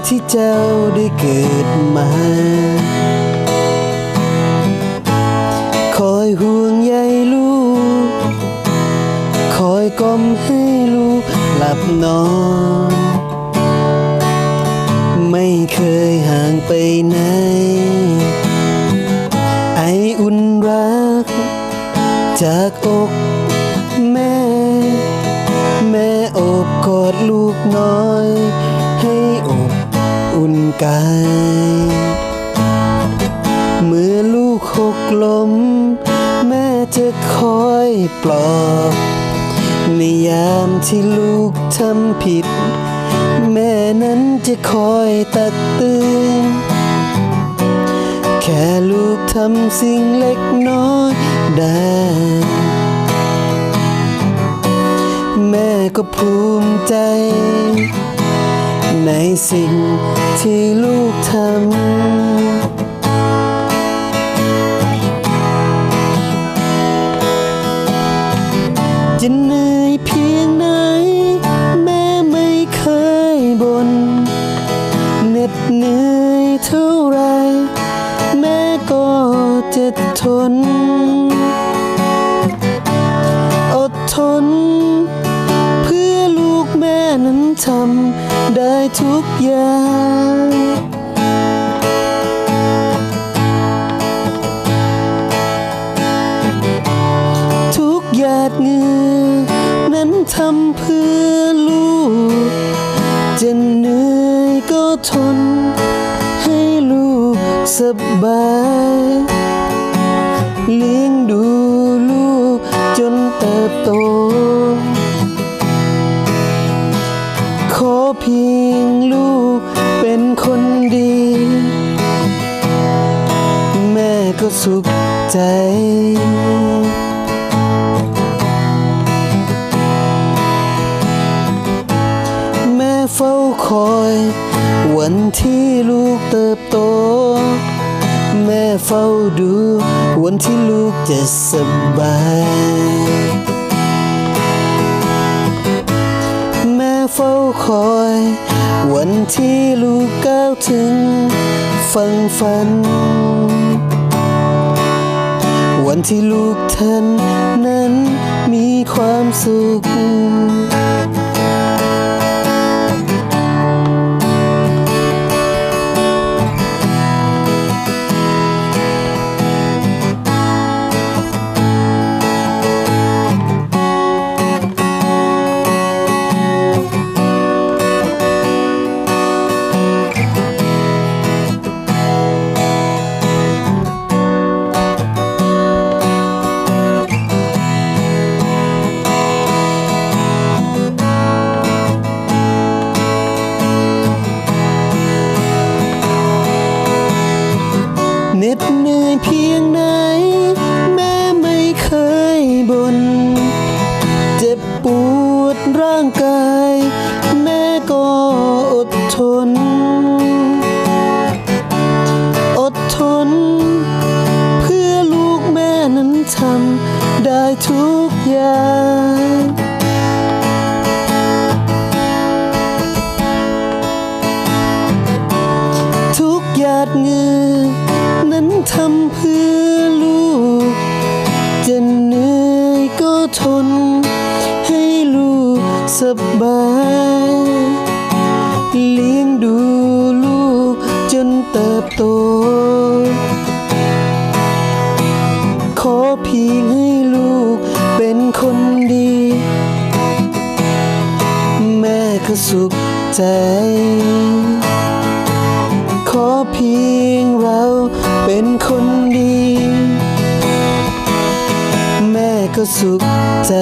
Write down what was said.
วได้เกิดมา คอยห่วงใยลูก คอยกล่อมให้ลูกหลับนอน ไม่เคยห่างไปไหน ไออุ่นรัก จากอกแม่ แม่อบกอดลูกน้อย กายเมื่อลูกหกล้ม แม่จะคอยปลอบในยามที่ลูกทำผิด แม่นั้นจะคอยตักเตือนแค่ลูกทำสิ่งเล็กน้อยได้ แม่ก็ภูมิใจ ในสิ่งที่ลูกทำจะเหนื่อยเพียงไหน แม่ไม่เคยบน่นเหน็ดเหนื่อยเท่าไร แม่ก็จะทน อดทน เพื่อลูกแม่นั้นทำ ได้ทุกอย่างทุกหยาดเหงื่อนั้นทำเพื่อลูกจะเหนื่อยก็ทน ให้ลูกสบายเลี้ยงดูลูกจนเติบโต ก็สุขใจ แม่เฝ้าคอย วันที่ลูกเติบโต แม่เฝ้าดู วันที่ลูกจะสบาย แม่เฝ้าคอย วันที่ลูกก้าวถึง ฟังฝัน วันที่ลูกท่านนั้นมีความสุข ท สุขใจ ขอเพียงเราเป็นคนดี แม่ก็สุขใจ